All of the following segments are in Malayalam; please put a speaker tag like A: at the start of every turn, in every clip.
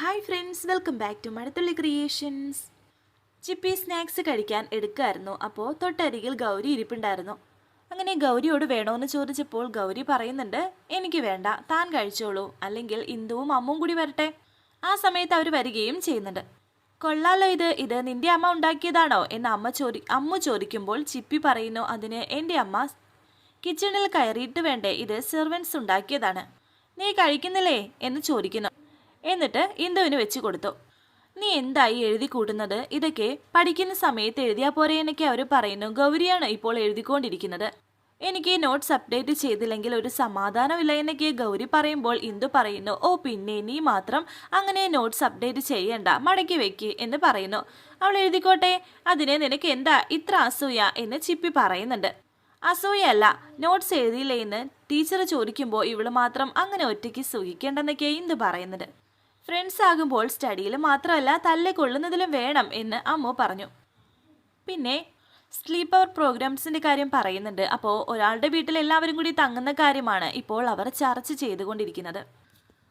A: Hi friends welcome back to Mazhathulli creations Chippi snacks കഴിക്കാൻ എടുക്കായിരുന്നു. അപ്പോൾ തൊട്ടരികിൽ ഗൗരി ഇരിപ്പുണ്ടായിരുന്നു. അങ്ങനെ ഗൗരിയോട് വേണോന്ന് ചോദിച്ചപ്പോൾ ഗൗരി പറയുന്നുണ്ട് എനിക്ക് വേണ്ട താൻ കഴിച്ചോളൂ. അല്ലെങ്കിൽ ഇന്ദുവും അമ്മും കൂടി വരട്ടെ. ആ സമയത്ത് അവർ വരികയും ചെയ്യുന്നുണ്ട്. കൊള്ളാലോ ഇത്. ഇത് നിന്റെ അമ്മ ഉണ്ടാക്കിയതാണോ? എന്ന് അമ്മ ചോദി അമ്മ ചോദിക്കുമ്പോൾ ചിപ്പി പറയുന്നു അതിന് എന്റെ അമ്മ കിച്ചണിൽ കയറിയിട്ട് വേണ്ടേ. ഇത് സെർവൻസ് ഉണ്ടാക്കിയതാണ്. നീ കഴിക്കുന്നില്ലേ? എന്ന് ചോദിക്കുന്നു. എന്നിട്ട് ഇന്ദുവിന് വെച്ച് കൊടുത്തു. നീ എന്തായി എഴുതി കൂട്ടുന്നത്? ഇതൊക്കെ പഠിക്കുന്ന സമയത്ത് എഴുതിയാൽ പോരെ എന്നൊക്കെ അവർ പറയുന്നു. ഗൗരിയാണ് ഇപ്പോൾ എഴുതിക്കൊണ്ടിരിക്കുന്നത്. എനിക്ക് നോട്ട്സ് അപ്ഡേറ്റ് ചെയ്തില്ലെങ്കിൽ ഒരു സമാധാനമില്ല എന്നൊക്കെ ഗൗരി പറയുമ്പോൾ ഇന്ദു പറയുന്നു. ഓ പിന്നെ നീ മാത്രം അങ്ങനെ നോട്ട്സ് അപ്ഡേറ്റ് ചെയ്യണ്ട. മടക്കി വെക്ക് എന്ന് പറയുന്നു. അവൾ എഴുതിക്കോട്ടെ. അതിനെ നിനക്ക് എന്താ ഇത്ര അസൂയ എന്ന് ചിപ്പി പറയുന്നുണ്ട്. അസൂയല്ല നോട്ട്സ് എഴുതിയില്ലേ എന്ന് ടീച്ചർ ചോദിക്കുമ്പോൾ ഇവൾ മാത്രം അങ്ങനെ ഒറ്റയ്ക്ക് സുഖിക്കേണ്ടെന്നൊക്കെ ഇന്ദു പറയുന്നത് ഫ്രണ്ട്സ് ആകുമ്പോൾ സ്റ്റഡിയിൽ മാത്രമല്ല തല്ലെ കൊള്ളുന്നതിലും വേണം എന്ന് അമ്മു പറഞ്ഞു. പിന്നെ സ്ലീപ്പ് അവർ പ്രോഗ്രാംസിന്റെ കാര്യം പറയുന്നുണ്ട്. അപ്പോൾ ഒരാളുടെ വീട്ടിൽ എല്ലാവരും കൂടി തങ്ങുന്ന കാര്യമാണ് ഇപ്പോൾ അവർ ചർച്ച ചെയ്തുകൊണ്ടിരിക്കുന്നത്.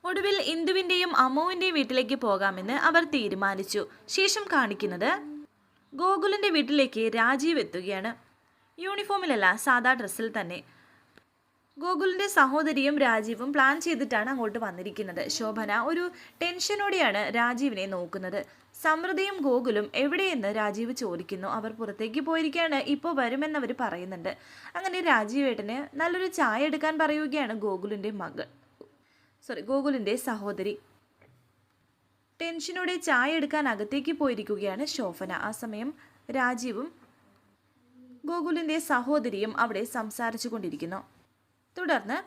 A: ഒടുവിൽ ഇന്ദുവിന്റെയും അമ്മുവിന്റെയും വീട്ടിലേക്ക് പോകാമെന്ന് അവർ തീരുമാനിച്ചു. ശേഷം കാണിക്കുന്നത് ഗോകുലിന്റെ വീട്ടിലേക്ക് രാജീവ് എത്തുകയാണ്. യൂണിഫോമിലല്ല സാധാ ഡ്രസ്സിൽ തന്നെ. ഗോകുലിന്റെ സഹോദരിയും രാജീവും പ്ലാൻ ചെയ്തിട്ടാണ് അങ്ങോട്ട് വന്നിരിക്കുന്നത്. ശോഭന ഒരു ടെൻഷനോടെയാണ് രാജീവിനെ നോക്കുന്നത്. സമൃദ്ധിയും ഗോകുലും എവിടെയെന്ന് രാജീവ് ചോദിക്കുന്നു. അവർ പുറത്തേക്ക് പോയിരിക്കുകയാണ്. ഇപ്പോൾ വരുമെന്നവർ പറയുന്നുണ്ട്. അങ്ങനെ രാജീവേട്ടന് നല്ലൊരു ചായ എടുക്കാൻ പറയുകയാണ് ഗോകുലിന്റെ മകൾ. സോറി ഗോകുലിന്റെ സഹോദരി. ടെൻഷനോടെ ചായ എടുക്കാൻ അകത്തേക്ക് പോയിരിക്കുകയാണ് ശോഭന. ആ സമയം രാജീവും ഗോകുലിന്റെ സഹോദരിയും അവിടെ സംസാരിച്ചു കൊണ്ടിരിക്കുന്നു. തുടർന്ന്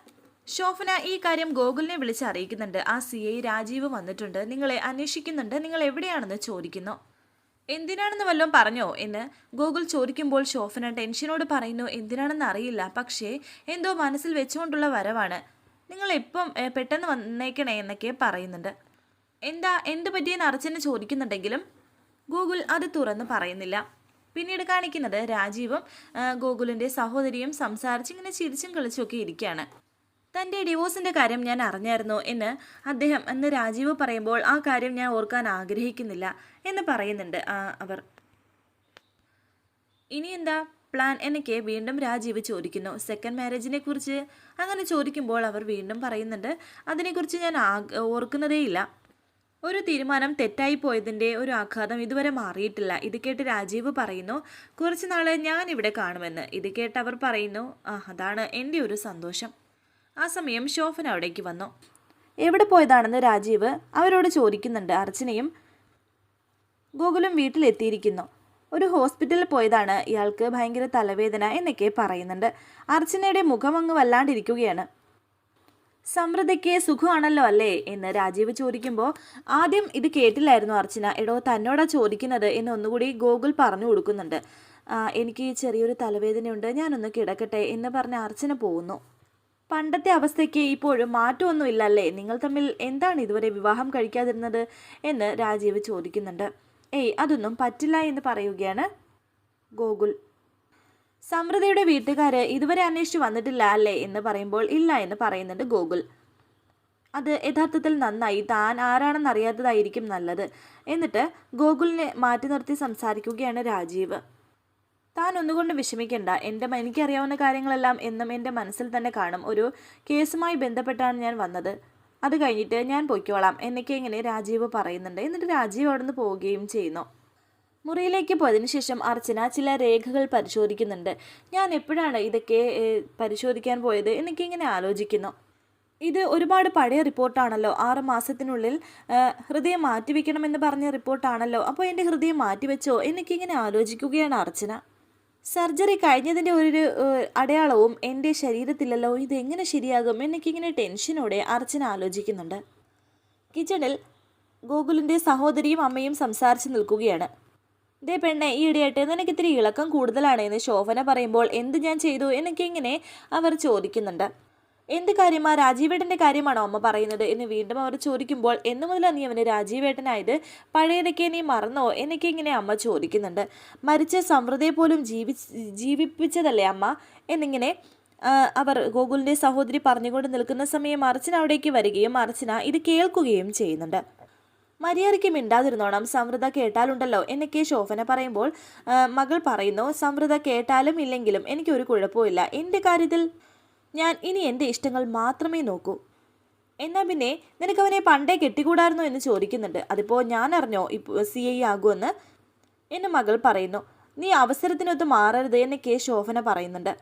A: ശോഭന ഈ കാര്യം ഗോകുലിനെ വിളിച്ച് അറിയിക്കുന്നുണ്ട്. ആ സി ഐ രാജീവ് വന്നിട്ടുണ്ട്. നിങ്ങളെ അന്വേഷിക്കുന്നുണ്ട്. നിങ്ങൾ എവിടെയാണെന്ന് ചോദിക്കുന്നു. എന്തിനാണെന്ന് വല്ലതും പറഞ്ഞോ എന്ന് ഗോകുൽ ചോദിക്കുമ്പോൾ ശോഭന ടെൻഷനോട് പറയുന്നു എന്തിനാണെന്ന് അറിയില്ല. പക്ഷേ എന്തോ മനസ്സിൽ വെച്ചുകൊണ്ടുള്ള വരവാണ്. നിങ്ങൾ ഇപ്പം പെട്ടെന്ന് വന്നേക്കണേ എന്നൊക്കെ പറയുന്നുണ്ട്. എന്താ എന്ത് പറ്റിയെന്ന് അർച്ചന ചോദിക്കുന്നുണ്ടെങ്കിലും ഗൂഗിൾ അത് തുറന്ന് പറയുന്നില്ല. പിന്നീട് കാണിക്കുന്നത് രാജീവും ഗോകുലിന്റെ സഹോദരിയും സംസാരിച്ച് ഇങ്ങനെ ചിരിച്ചും കളിച്ചുമൊക്കെ ഇരിക്കുകയാണ്. തന്റെ ഡിവോഴ്സിന്റെ കാര്യം ഞാൻ അറിഞ്ഞായിരുന്നു എന്ന് അദ്ദേഹം എന്ന് രാജീവ് പറയുമ്പോൾ ആ കാര്യം ഞാൻ ഓർക്കാൻ ആഗ്രഹിക്കുന്നില്ല എന്ന് പറയുന്നുണ്ട് അവർ. ഇനി എന്താ പ്ലാൻ എന്നൊക്കെ വീണ്ടും രാജീവ് ചോദിക്കുന്നു. സെക്കൻഡ് മാരേജിനെ കുറിച്ച് അങ്ങനെ ചോദിക്കുമ്പോൾ അവർ വീണ്ടും പറയുന്നുണ്ട്. അതിനെക്കുറിച്ച് ഞാൻ ഓർക്കുന്നതേയില്ല. ഒരു തീരുമാനം തെറ്റായി പോയതിന്റെ ഒരു ആഘാതം ഇതുവരെ മാറിയിട്ടില്ല. ഇത് കേട്ട് രാജീവ് പറയുന്നു കുറച്ച് നാൾ ഞാൻ ഇവിടെ കാണുമെന്ന്. ഇത് കേട്ട് അവർ പറയുന്നു ആ അതാണ് എന്റെ ഒരു സന്തോഷം. ആ സമയം ഷോഫൻ അവിടേക്ക് വന്നു. എവിടെ പോയതാണെന്ന് രാജീവ് അവരോട് ചോദിക്കുന്നുണ്ട് അർച്ചനയും ഗോകുലും വീട്ടിലെത്തിയിരിക്കുന്നു. ഒരു ഹോസ്പിറ്റലിൽ പോയതാണ്. ഇയാൾക്ക് ഭയങ്കര തലവേദന എന്നൊക്കെ പറയുന്നുണ്ട്. അർച്ചനയുടെ മുഖം അങ്ങ് വല്ലാണ്ടിരിക്കുകയാണ്. സമൃദ്ധിക്ക് സുഖമാണല്ലോ അല്ലേ? എന്ന് രാജീവ് ചോദിക്കുമ്പോൾ ആദ്യം ഇത് കേട്ടില്ലായിരുന്നു അർച്ചന. എടോ തന്നോടാ ചോദിക്കുന്നത് എന്ന് ഒന്നുകൂടി ഗോകുൽ പറഞ്ഞു കൊടുക്കുന്നുണ്ട്. "ആ, എനിക്ക് ചെറിയൊരു തലവേദനയുണ്ട്. ഞാനൊന്ന് കിടക്കട്ടെ എന്ന് പറഞ്ഞ് അർച്ചന പോകുന്നു. പണ്ടത്തെ അവസ്ഥയ്ക്ക് ഇപ്പോഴും മാറ്റമൊന്നുമില്ല അല്ലേ നിങ്ങൾ തമ്മിൽ എന്താണ് ഇതുവരെ വിവാഹം കഴിക്കാതിരുന്നത്? എന്ന് രാജീവ് ചോദിക്കുന്നുണ്ട്. ഏയ് അതൊന്നും പറ്റില്ല എന്ന് പറയുകയാണ് ഗോകുൽ. സമൃദ്ധിയുടെ വീട്ടുകാര് ഇതുവരെ അന്വേഷിച്ചു വന്നിട്ടില്ല അല്ലേ എന്ന് പറയുമ്പോൾ ഇല്ല എന്ന് പറയുന്നുണ്ട് ഗോകുൽ. അത് യഥാർത്ഥത്തിൽ നന്നായി താൻ ആരാണെന്ന് അറിയാത്തതായിരിക്കും നല്ലത്. എന്നിട്ട് ഗോകുലിനെ മാറ്റി നിർത്തി സംസാരിക്കുകയാണ് രാജീവ്. താൻ ഒന്നുകൊണ്ട് വിഷമിക്കേണ്ട. എന്റെ എനിക്കറിയാവുന്ന കാര്യങ്ങളെല്ലാം എന്നും എന്റെ മനസ്സിൽ തന്നെ കാണും. ഒരു കേസുമായി ബന്ധപ്പെട്ടാണ് ഞാൻ വന്നത്. അത് കഴിഞ്ഞിട്ട് ഞാൻ പൊയ്ക്കോളാം. എന്നൊക്കെ ഇങ്ങനെ രാജീവ് പറയുന്നുണ്ട്. എന്നിട്ട് രാജീവ് അവിടെ നിന്ന് പോവുകയും ചെയ്യുന്നു. മുറിയിലേക്ക് പോയതിനു ശേഷം അർച്ചന ചില രേഖകൾ പരിശോധിക്കുന്നുണ്ട്. ഞാൻ എപ്പോഴാണ് ഇതൊക്കെ പരിശോധിക്കാൻ പോയത് എന്നൊക്കെ ഇങ്ങനെ ആലോചിക്കുന്നു. ഇത് ഒരുപാട് പഴയ റിപ്പോർട്ടാണല്ലോ. ആറ് മാസത്തിനുള്ളിൽ ഹൃദയം മാറ്റിവെക്കണമെന്ന് പറഞ്ഞ റിപ്പോർട്ടാണല്ലോ. അപ്പോൾ എന്റെ ഹൃദയം മാറ്റിവെച്ചോ എന്നൊക്കെ ഇങ്ങനെ ആലോചിക്കുകയാണ് അർച്ചന. സർജറി കഴിഞ്ഞതിന്റെ ഒരു അടയാളവും എന്റെ ശരീരത്തിലല്ലോ. ഇത് എങ്ങനെ ശരിയാകും എന്നൊക്കെ ഇങ്ങനെ ടെൻഷനോടെ അർച്ചന ആലോചിക്കുന്നുണ്ട്. കിച്ചണിൽ ഗോകുലിന്റെ സഹോദരിയും അമ്മയും സംസാരിച്ച് നിൽക്കുകയാണ്. ദേ പെണ്ണെ ഈയിടെയായിട്ട് നിനക്ക് ഇത്തിരി ഇളക്കം കൂടുതലാണ് എന്ന് ശോഭന പറയുമ്പോൾ എന്ത് ഞാൻ ചെയ്തു എന്നൊക്കെ ഇങ്ങനെ അവർ ചോദിക്കുന്നുണ്ട്. എന്ത് കാര്യമാ രാജീവേട്ടന്റെ കാര്യമാണോ അമ്മ പറയുന്നത് എന്ന് വീണ്ടും അവർ ചോദിക്കുമ്പോൾ എന്ന് മുതലാണ് നീ അവന് രാജീവേട്ടനായത്? പഴയതൊക്കെ നീ മറന്നോ എന്നൊക്കെ ഇങ്ങനെ അമ്മ ചോദിക്കുന്നുണ്ട്. മരിച്ച സമൃദ്ധയെ പോലും ജീവി ജീവിപ്പിച്ചതല്ലേ അമ്മ? എന്നിങ്ങനെ അവർ ഗോകുലിന്റെ സഹോദരി പറഞ്ഞുകൊണ്ട് നിൽക്കുന്ന സമയം അർച്ചന അവിടേക്ക് വരികയും അർച്ചന ഇത് കേൾക്കുകയും ചെയ്യുന്നുണ്ട്. മര്യാദയ്ക്ക് മിണ്ടാതിരുന്നോണം സമൃദ്ധ കേട്ടാലുണ്ടല്ലോ എന്നൊക്കെ ശോഭന പറയുമ്പോൾ മകൾ പറയുന്നു സമൃദ്ധ കേട്ടാലും ഇല്ലെങ്കിലും എനിക്കൊരു കുഴപ്പമില്ല എന്റെ കാര്യത്തിൽ ഞാൻ ഇനി എന്റെ ഇഷ്ടങ്ങൾ മാത്രമേ നോക്കൂ. എന്നാൽ പിന്നെ നിനക്കവനെ പണ്ടേ കെട്ടിക്കൂടായിരുന്നോ എന്ന് ചോദിക്കുന്നുണ്ട്. അതിപ്പോൾ ഞാൻ അറിഞ്ഞോ ഇപ്പോൾ സി ഐ ആകുമെന്ന്? മകൾ പറയുന്നു. നീ അവസരത്തിനൊത്ത് മാറരുത് എന്നൊക്കെ ശോഭന പറയുന്നുണ്ട്.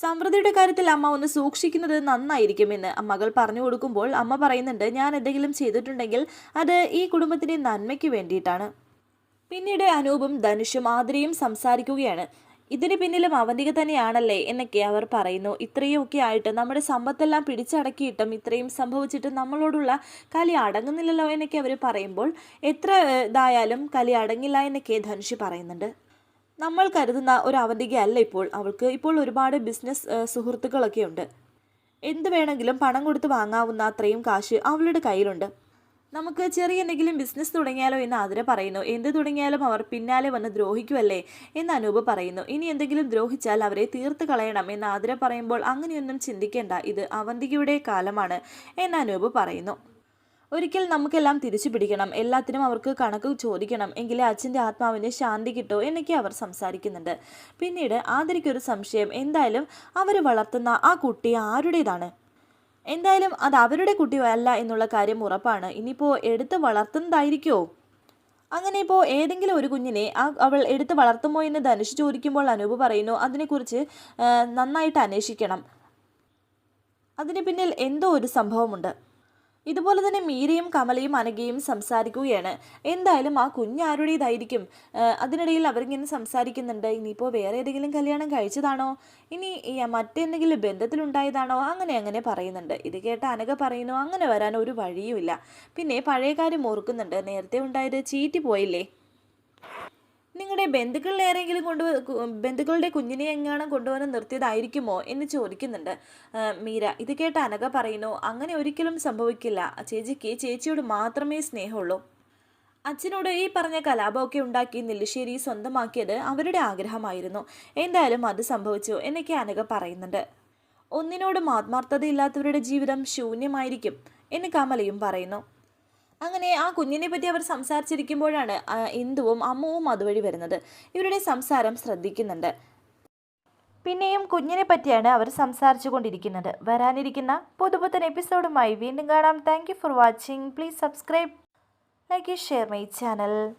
A: സമൃദ്ധിയുടെ കാര്യത്തിൽ അമ്മ ഒന്ന് സൂക്ഷിക്കുന്നത് നന്നായിരിക്കുമെന്ന് മകൾ പറഞ്ഞു കൊടുക്കുമ്പോൾ അമ്മ പറയുന്നുണ്ട് ഞാൻ എന്തെങ്കിലും ചെയ്തിട്ടുണ്ടെങ്കിൽ അത് ഈ കുടുംബത്തിന്റെ നന്മയ്ക്ക് വേണ്ടിയിട്ടാണ്. പിന്നീട് അനൂപും ധനുഷും ആതിരയും സംസാരിക്കുകയാണ്. ഇതിന് പിന്നിലും അവന്തിക തന്നെയാണല്ലേ? എന്നൊക്കെ അവർ പറയുന്നു. ഇത്രയൊക്കെ ആയിട്ട് നമ്മുടെ സമ്പത്തെല്ലാം പിടിച്ചടക്കിയിട്ടും ഇത്രയും സംഭവിച്ചിട്ട് നമ്മളോടുള്ള കലി അടങ്ങുന്നില്ലല്ലോ എന്നൊക്കെ അവർ പറയുമ്പോൾ എത്ര ഇതായാലും കലി അടങ്ങില്ല എന്നൊക്കെ ധനുഷ് പറയുന്നുണ്ട്. നമ്മൾ കരുതുന്ന ഒരു അവധികയല്ല ഇപ്പോൾ. അവൾക്ക് ഇപ്പോൾ ഒരുപാട് ബിസിനസ് സുഹൃത്തുക്കളൊക്കെ ഉണ്ട്. എന്ത് വേണമെങ്കിലും പണം കൊടുത്ത് വാങ്ങാവുന്ന അത്രയും കാശ് അവളുടെ കയ്യിലുണ്ട്. നമുക്ക് ചെറിയ എന്തെങ്കിലും ബിസിനസ് തുടങ്ങിയാലോ എന്ന് ആതിര പറയുന്നു. എന്ത് തുടങ്ങിയാലും അവർ പിന്നാലെ വന്ന് ദ്രോഹിക്കുമല്ലേ എന്ന് അനൂപ് പറയുന്നു. ഇനി എന്തെങ്കിലും ദ്രോഹിച്ചാൽ അവരെ തീർത്ത് കളയണം എന്ന് ആതിര പറയുമ്പോൾ അങ്ങനെയൊന്നും ചിന്തിക്കേണ്ട. ഇത് അവന്തികയുടെ കാലമാണ് എന്ന് അനൂപ് പറയുന്നു. ഒരിക്കൽ നമുക്കെല്ലാം തിരിച്ചു പിടിക്കണം. എല്ലാത്തിനും അവർക്ക് കണക്ക് ചോദിക്കണം. എങ്കിലേ അച്ഛന്റെ ആത്മാവിന് ശാന്തി കിട്ടോ എന്നൊക്കെ അവർ സംസാരിക്കുന്നുണ്ട്. പിന്നീട് ആതിരിക്കൊരു സംശയം. എന്തായാലും അവർ വളർത്തുന്ന ആ കുട്ടി ആരുടേതാണ്? എന്തായാലും അത് അവരുടെ കുട്ടിയല്ല എന്നുള്ള കാര്യം ഉറപ്പാണ്. ഇനിയിപ്പോൾ എടുത്ത് വളർത്തുന്നതായിരിക്കോ? അങ്ങനെ ഇപ്പോൾ ഏതെങ്കിലും ഒരു കുഞ്ഞിനെ അവൾ എടുത്ത് വളർത്തുമോ എന്ന് ധനുഷ് ചോദിക്കുമ്പോൾ അനൂപ് പറയുന്നു അതിനെക്കുറിച്ച് നന്നായിട്ട് അന്വേഷിക്കണം. അതിന് പിന്നിൽ എന്തോ ഒരു സംഭവമുണ്ട്. ഇതുപോലെ തന്നെ മീരയും കമലയും അനഘയും സംസാരിക്കുകയാണ്. എന്തായാലും ആ കുഞ്ഞ് ആരുടേതായിരിക്കും ആ, അതിനിടയിൽ അവരിങ്ങനെ സംസാരിക്കുന്നുണ്ട്. ഇനിയിപ്പോൾ വേറെ ഏതെങ്കിലും കല്യാണം കഴിച്ചതാണോ? ഇനി മറ്റെന്തെങ്കിലും ബന്ധത്തിലുണ്ടായതാണോ? അങ്ങനെ അങ്ങനെ പറയുന്നുണ്ട്. ഇത് കേട്ട അനഘ പറയുന്നു അങ്ങനെ വരാൻ ഒരു വഴിയുമില്ല. പിന്നെ പഴയ കാര്യം ഓർക്കുന്നുണ്ട്. നേരത്തെ ഉണ്ടായത് ചീറ്റി പോയില്ലേ? നിങ്ങളുടെ ബന്ധുക്കളിൽ ആരെങ്കിലും കൊണ്ട് ബന്ധുക്കളുടെ കുഞ്ഞിനെ എങ്ങാനും കൊണ്ടുവന്ന് നിർത്തിയതായിരിക്കുമോ എന്ന് ചോദിക്കുന്നുണ്ട്. മീര ഇത് കേട്ട് അനക പറയുന്നു അങ്ങനെ ഒരിക്കലും സംഭവിക്കില്ല. ചേച്ചിക്ക് ചേച്ചിയോട് മാത്രമേ സ്നേഹമുള്ളൂ. അച്ഛനോട് ഈ പറഞ്ഞ കലാപമൊക്കെ ഉണ്ടാക്കി നെല്ലിശ്ശേരി സ്വന്തമാക്കിയത് അവരുടെ ആഗ്രഹമായിരുന്നു. എന്തായാലും അത് സംഭവിച്ചു എന്നൊക്കെ അനക പറയുന്നുണ്ട്. ഒന്നിനോടും ആത്മാർത്ഥതയില്ലാത്തവരുടെ ജീവിതം ശൂന്യമായിരിക്കും എന്ന് കമലയും പറയുന്നു. അങ്ങനെ ആ കുഞ്ഞിനെ പറ്റി അവർ സംസാരിച്ചിരിക്കുമ്പോഴാണ് ഇന്ദുവും അമ്മുവും അതുവഴി വരുന്നത്. ഇവരുടെ സംസാരം ശ്രദ്ധിക്കുന്നുണ്ട്. പിന്നെയും കുഞ്ഞിനെ പറ്റിയാണ് അവർ സംസാരിച്ചു കൊണ്ടിരിക്കുന്നത്. വരാനിരിക്കുന്ന പുതുപുത്തൻ എപ്പിസോഡുമായി വീണ്ടും കാണാം. Thank for watching please subscribe like share my channel